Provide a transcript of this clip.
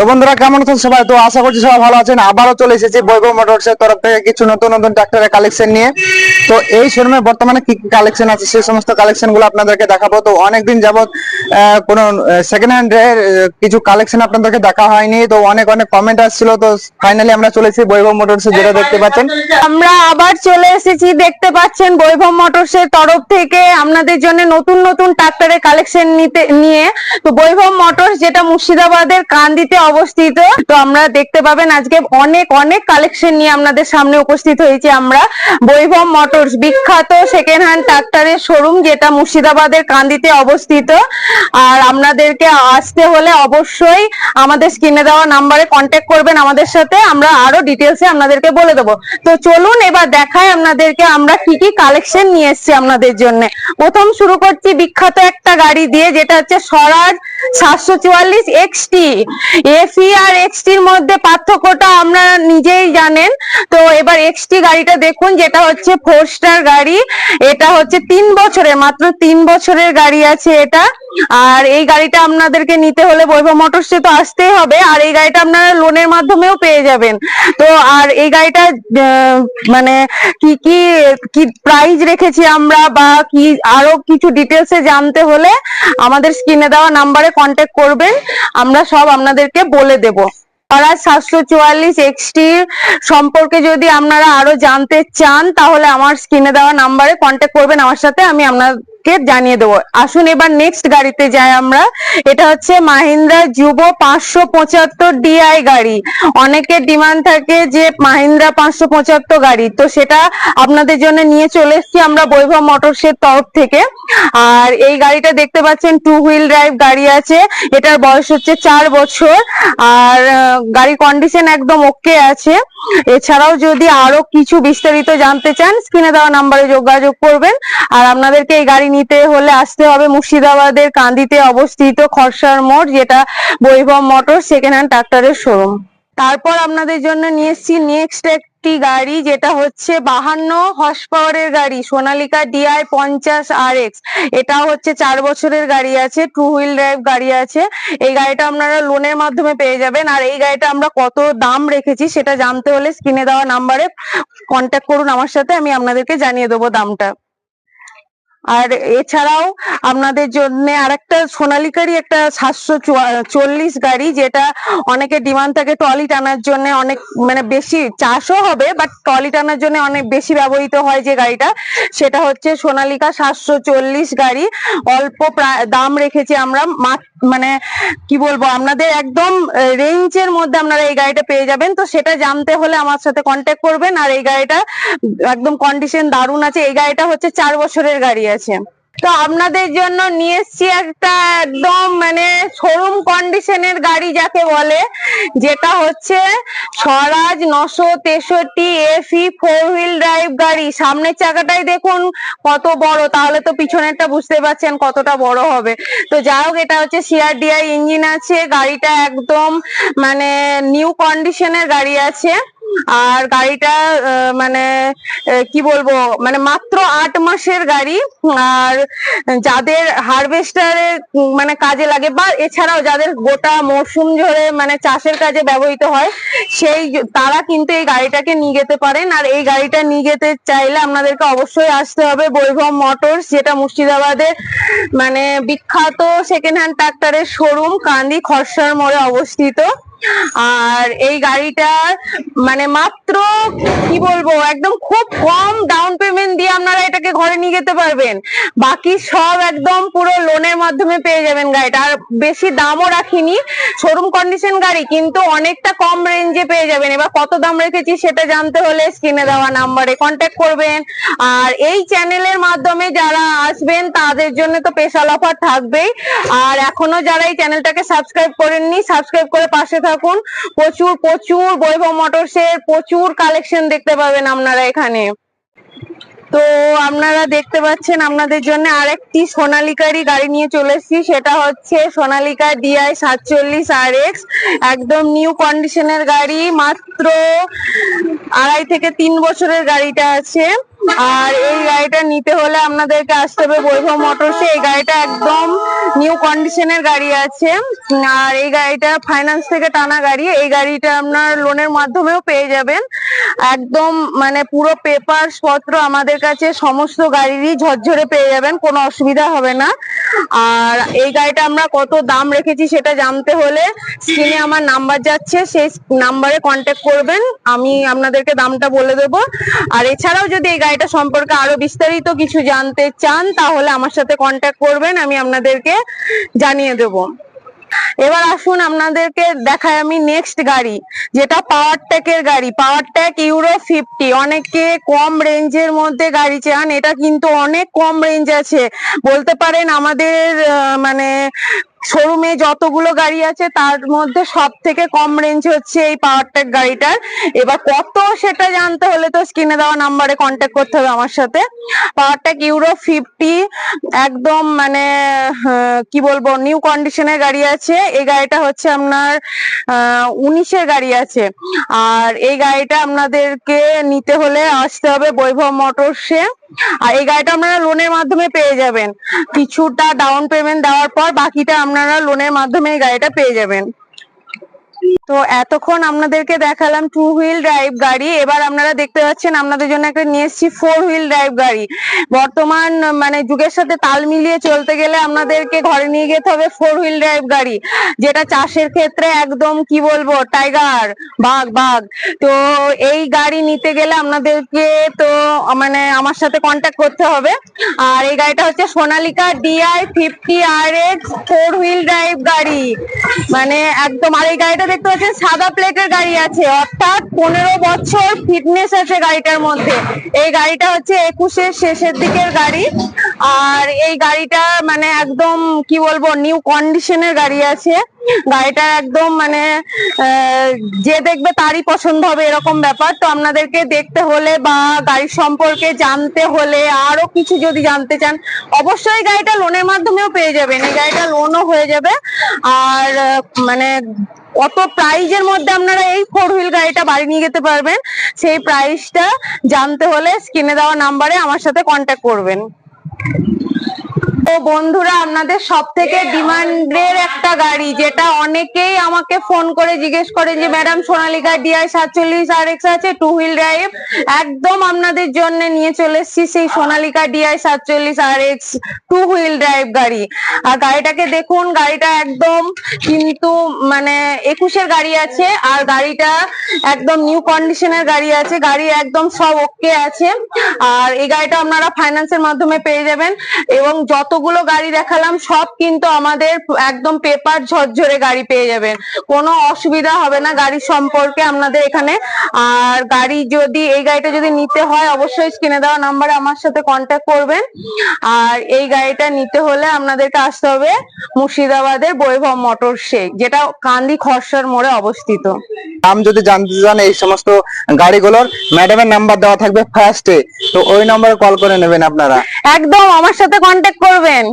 তো বন্ধুরা কেমন আছেন সবাই? তো আশা করছি সবাই ভালো আছেন। আবারও চলে এসেছি বৈভব মোটরস এর তরফ থেকে কিছু নতুন নতুন ট্রাক্টরের কালেকশন নিয়ে। তো এই শোরুমে বর্তমানে কি কি কালেকশন আছে? সেই সমস্ত কালেকশনগুলো আপনাদেরকে দেখাবো। তো অনেকদিন আহ, কোনো সেকেন্ড হ্যান্ড এর কিছু কালেকশন আপনাদেরকে দেখা হয়নি। তো অনেক অনেক কমেন্ট আসছিল। তো ফাইনালি আমরা চলেছি বৈভব মোটরস যেটা দেখতে পাচ্ছেন। আমরা আবার চলে এসেছি। দেখতে পাচ্ছেন বৈভব মোটরস এর তরফ থেকে আপনাদের জন্য নতুন নতুন ট্রাক্টরের কালেকশন নিতে নিয়ে। তো বৈভব মোটরস যেটা মুর্শিদাবাদের কান্দিতে অবস্থিত। তো আমরা দেখতে পাবেন আজকে অনেক অনেক কালেকশন নিয়ে আপনাদের সামনে উপস্থিত হয়েছি আমরা। বৈভব মোটরস, বিখ্যাত সেকেন্ড হ্যান্ড ট্রাক্টরের শোরুম যেটা মুর্শিদাবাদের কান্দিতে অবস্থিত। আর আপনাদেরকে আসতে হলে অবশ্যই আমাদের স্ক্রিনে দেওয়া নাম্বারে কন্ট্যাক্ট করবেন আমাদের সাথে, আমরা আরও ডিটেলসে আপনাদেরকে বলে দেবো। তো চলুন এবার দেখাই আপনাদেরকে আমরা কি কি কালেকশন নিয়ে এসেছি আপনাদের জন্য। প্রথম শুরু করছি বিখ্যাত একটা গাড়ি দিয়ে, যেটা হচ্ছে স্বরাজ সাতশো চুয়াল্লিশ এক্সটি এফি আর এক্সটির মধ্যে পার্থক্যটা আমরা নিজেই জানেন। তো এবার এক্সটি গাড়িটা দেখুন, যেটা হচ্ছে ফোর স্টার গাড়ি, এটা হচ্ছে তিন বছরের, মাত্র তিন বছরের গাড়ি আছে এটা। আর এই গাড়িটা আপনাদেরকে নিতে হলে বৈভব মোটরসে তো আসতেই হবে। আর এই গাড়িটা আপনারা লোনের মাধ্যমেও পেয়ে যাবেন। তো আর এই গাড়িটা মানে কি কি কি প্রাইস রেখেছি আমরা বা কি আরও কিছু ডিটেলসে জানতে হলে আমাদের স্ক্রিনে দেওয়া নাম্বারে কন্ট্যাক্ট করবেন। আমরা সব আপনাদেরকে বলে দেবো। পাড়া সাতশো চুয়াল্লিশ এক্সটি সম্পর্কে যদি আপনারা আরও জানতে চান, তাহলে আমার স্ক্রিনে দেওয়া নাম্বারে কন্ট্যাক্ট করবেন। আমার সাথে আমি আপনাকে জানিয়ে দেবো? আসুন এবার নেক্সট গাড়িতে যাই আমরা। এটা হচ্ছে মাহিন্দ্রা যুব পাঁচশো পঁচাত্তর ডিআই গাড়ি। অনেকের ডিমান্ড থাকে যে মাহিন্দ্রা পাঁচশো পঁচাত্তর গাড়ি। তো সেটা আপনাদের জন্য নিয়ে চলে এসেছি আমরা বৈভব মোটরস এর তরফ থেকে। আর এই গাড়িটা দেখতে পাচ্ছেন টু হুইল ড্রাইভ গাড়ি আছে। এটার বয়স হচ্ছে চার বছর। আর গাড়ির কন্ডিশন একদম ওকে আছে। এছাড়াও যদি আরও কিছু বিস্তারিত জানতে চান স্ক্রিনে দেওয়া নাম্বারে যোগাযোগ করবেন। আর আপনাদেরকে এই গাড়ি নিতে হলে আসতে হবে। মুর্শিদাবাদের কান্দিতে অবস্থিত খরসার মোড়, যেটা বৈভব মোটর সেকেন্ড হ্যান্ড ট্রাক্টরের শোরুম। তারপর আপনাদের জন্য নিয়ে এসেছি নেক্সট একটি গাড়ি, যেটা হচ্ছে বাহান্ন হর্স পাওয়ারের গাড়ি, সোনালিকা ডিআই পঞ্চাশ আর এক্স এটা হচ্ছে চার বছরের গাড়ি আছে টু হুইল ড্রাইভ গাড়ি আছে। এই গাড়িটা আপনারা লোনের মাধ্যমে পেয়ে যাবেন। আর এই গাড়িটা আমরা কত দাম রেখেছি, সেটা জানতে হলে স্ক্রিনে দেওয়া নাম্বারে কন্ট্যাক্ট করুন আমার সাথে, আমি আপনাদেরকে জানিয়ে দেবো দামটা। আর এছাড়াও আপনাদের জন্য আরেকটা সোনালিকারই একটা সাতশো চল্লিশ গাড়ি যেটা অনেকের ডিমান্ড থাকে ট্রলি টানার জন্য অনেক মানে বেশি চাষও হবে বাট ট্রলি টানার জন্য অনেক বেশি ব্যবহৃত হয় যে গাড়িটা। সেটা হচ্ছে সোনালিকা সাতশো চল্লিশ গাড়ি। অল্প দাম রেখেছি আমরা মানে কি বলব, আপনাদের একদম রেঞ্জের মধ্যে আপনারা এই গাড়িটা পেয়ে যাবেন। তো সেটা জানতে হলে আমার সাথে কন্ট্যাক্ট করবেন। আর এই গাড়িটা একদম কন্ডিশন দারুণ আছে। এই গাড়িটা হচ্ছে চার বছরের গাড়ি আছে তো আপনাদের জন্য নিয়ে এসছি একটা একদম মানে শোরুম কন্ডিশনের গাড়ি যাকে বলে, যেটা হচ্ছে স্বরাজ নশো তেষট্টি এফি ফোর হুইল ড্রাইভ গাড়ি। সামনের চাকাটাই দেখুন কত বড়, তাহলে তো পিছনেরটা বুঝতে পারছেন কতটা বড় হবে। তো যাই হোক, এটা হচ্ছে সিআরডিআই ইঞ্জিন আছে, গাড়িটা একদম মানে নিউ কন্ডিশনের গাড়ি আছে। আর গাড়িটা মানে কি বলব মানে মাত্র আট মাসের গাড়ি, আর যাদের হারভেস্টারে মানে কাজে লাগে বা এছাড়াও যাদের গোটা মরশুম ধরে মানে চাষের কাজে ব্যবহৃত হয়, সেই, তারা কিন্তু এই গাড়িটাকে নিয়ে যেতে পারেন। আর এই গাড়িটা নিয়ে যেতে চাইলে আপনাদেরকে অবশ্যই আসতে হবে বৈভব মোটরস, যেটা মুর্শিদাবাদের মানে বিখ্যাত সেকেন্ড হ্যান্ড ট্রাক্টরের শোরুম কান্দি খরসার মোড়ে অবস্থিত। আর এই গাড়িটা মানে মাত্র, কি বলব, একদম খুব কম ডাউন পেমেন্ট দিয়ে আপনারা এটাকে ঘরে নিয়ে যেতে পারবেন। বাকি সব একদম পুরো লোনের মাধ্যমে পেয়ে যাবেন গাড়িটা। আর বেশি দামও রাখিনি। শোরুম কন্ডিশন গাড়ি, কিন্তু অনেকটা কম রেঞ্জে পেয়ে যাবেন। এবার কত দাম রেখেছি সেটা জানতে হলে স্ক্রিনে দেওয়া নাম্বারে কন্ট্যাক্ট করবেন। আর এই চ্যানেলের মাধ্যমে যারা আসবেন, তাদের জন্য তো স্পেশাল অফার থাকবেই। আর এখনও যারা এই চ্যানেলটাকে সাবস্ক্রাইব করেননি সাবস্ক্রাইব করে পাশে থাকুন। প্রচুর প্রচুর বৈভব মোটরস এর প্রচুর কালেকশন দেখতে পাবেন আপনারা এখানে। তো আপনারা দেখতে পাচ্ছেন আপনাদের জন্য আরেকটি সোনালিকারই গাড়ি নিয়ে চলে এসেছি। সেটা হচ্ছে সোনালিকা ডিআই সাতচল্লিশ আর এক্স একদম নিউ কন্ডিশনের গাড়ি। মাত্র আড়াই থেকে তিন বছরের গাড়িটা আছে। আর এই গাড়িটা নিতে হলে আপনাদেরকে আসতে হবে বৈভব মোটরসে এই গাড়িটা একদম নিউ কন্ডিশনের গাড়ি আছে। আর এই গাড়িটা ফাইন্যান্স থেকে টানা গাড়ি। এই গাড়িটা আপনার লোনের মাধ্যমেও পেয়ে যাবেন। একদম মানে পুরো পেপারস পত্র আমাদের কাছে সমস্ত গাড়িরই ঝরঝরে পেয়ে যাবেন। কোনো অসুবিধা হবে না। আর এই গাড়িটা আমরা কত দাম রেখেছি সেটা জানতে হলে স্ক্রিনে আমার নাম্বার যাচ্ছে। সেই নাম্বারে কন্ট্যাক্ট করবেন। আমি আপনাদেরকে দামটা বলে দেব। আর এছাড়াও যদি এই গাড়িটা সম্পর্কে আরও বিস্তারিত কিছু জানতে চান, তাহলে আমার সাথে কন্ট্যাক্ট করবেন, আমি আপনাদেরকে জানিয়ে দেবো। এবার আসুন আপনাদেরকে দেখাই আমি নেক্সট গাড়ি, যেটা পাওয়ার ট্যাকের গাড়ি। পাওয়ার ট্যাক ইউরো ফিফটি অনেকে কম রেঞ্জের মধ্যে গাড়ি চান, এটা কিন্তু অনেক কম রেঞ্জ আছে। বলতে পারেন আমাদের মানে শোরুমে যতগুলো গাড়ি আছে, তার মধ্যে সব থেকে কম রেঞ্জ হচ্ছে এই পাওয়ার ট্যাক গাড়িটার। এবার কত সেটা জানতে হলে তো স্ক্রিনে দেওয়া নাম্বারে কন্ট্যাক্ট করতে হবে আমার সাথে। পাওয়ার ট্যাক ইউরো ফিফটি একদম মানে কি বলব নিউ কন্ডিশনের গাড়ি আছে। এই গাড়িটা হচ্ছে আপনার উনিশের গাড়ি আছে। আর এই গাড়িটা আপনাদেরকে নিতে হলে আসতে হবে বৈভব মোটরসে। আর এই গাড়িটা আপনারা লোনের মাধ্যমে পেয়ে যাবেন। কিছুটা ডাউন পেমেন্ট দেওয়ার পর বাকিটা আপনারা লোনের মাধ্যমে এই গাড়িটা পেয়ে যাবেন। তো এতক্ষণ আপনাদেরকে দেখালাম টু হুইল ড্রাইভ গাড়ি। এবার আপনারা দেখতে পাচ্ছেন আপনাদের জন্য একটা নিয়ে এসেছি ফোর হুইল ড্রাইভ গাড়ি। বর্তমান মানে যুগের সাথে তাল মিলিয়ে চলতে গেলে আপনাদেরকে ঘরে নিয়ে যেতে হবে ফোর হুইল ড্রাইভ গাড়ি, যেটা চাষের ক্ষেত্রে একদম কি বলব টাইগার বাঘ বাঘ। তো এই গাড়ি নিতে গেলে আপনাদেরকে তো মানে আমার সাথে কন্ট্যাক্ট করতে হবে। আর এই গাড়িটা হচ্ছে Sonalika DI fifty R X four wheel drive গাড়ি। মানে একদম, আর এই গাড়িটা দেখতে পাচ্ছেন সাদা প্লেটের গাড়ি আছে, অর্থাৎ পনেরো বছর ফিটনেস আছে গাড়িটার মধ্যে। এই গাড়িটা হচ্ছে একুশের শেষের দিকের গাড়ি। আর এই গাড়িটা মানে একদম, কি বলব নিউ কন্ডিশনের গাড়ি আছে। গাড়িটা একদম মানে যে দেখবে তারই পছন্দ হবে এরকম ব্যাপার। তো আপনাদেরকে দেখতে হলে বা গাড়ির সম্পর্কে জানতে হলে, আরও কিছু যদি জানতে চান, অবশ্যই গাড়িটা লোনের মাধ্যমেও পেয়ে যাবেন। এই গাড়িটা লোনও হয়ে যাবে। আর মানে কত প্রাইজের মধ্যে আপনারা এই ফোর হুইল গাড়িটা বাড়ি নিয়ে যেতে পারবেন। সেই প্রাইসটা জানতে হলে স্ক্রিনে দেওয়া নাম্বারে আমার সাথে কন্ট্যাক্ট করবেন। তো বন্ধুরা আপনাদের সব থেকে ডিমান্ডের একটা গাড়ি যেটা অনেকেই আমাকে ফোন করে জিজ্ঞেস করে যে ম্যাডাম সোনালিকা ডিআই সাতচল্লিশ আর এক্স আছে টু হুইল ড্রাইভ একদম আপনাদের জন্য নিয়ে চলে এসেছি সেই সোনালিকা ডিআই সাতচল্লিশ R X two wheel drive গাড়ি। আর গাড়িটাকে দেখুন গাড়িটা একদম কিন্তু মানে একুশের গাড়ি আছে আর গাড়িটা একদম নিউ কন্ডিশনের গাড়ি আছে গাড়ি একদম সব ওকে আছে। আর এই গাড়িটা আপনারা ফাইন্যান্সের মাধ্যমে পেয়ে যাবেন এবং যতগুলো গাড়ি দেখালাম সব কিন্তু আমাদের একদম পেপার ঝরঝরে গাড়ি পেয়ে যাবেন। কোনো অসুবিধা হবে না গাড়ি সম্পর্কে আপনাদের এখানে। আর গাড়ি যদি, এই গাড়িটা যদি নিতে হয় অবশ্যই স্ক্রিনে দেওয়া নাম্বারে আমার সাথে কন্ট্যাক্ট করবেন। আর এই গাড়িটা নিতে হলে আপনাদেরকে আসতে হবে মুর্শিদাবাদের বৈভব মোটর শেখ যেটা কান্দি খরসার মোড়ে অবস্থিত। দাম যদি জানতে চান, এই সমস্ত গাড়িগুলোর ম্যাডামের নাম্বার দেওয়া থাকবে ফার্স্টে তো ওই নম্বরে কল করে নেবেন আপনারা। একদম, আমার সাথে কন্ট্যাক্ট করবেন।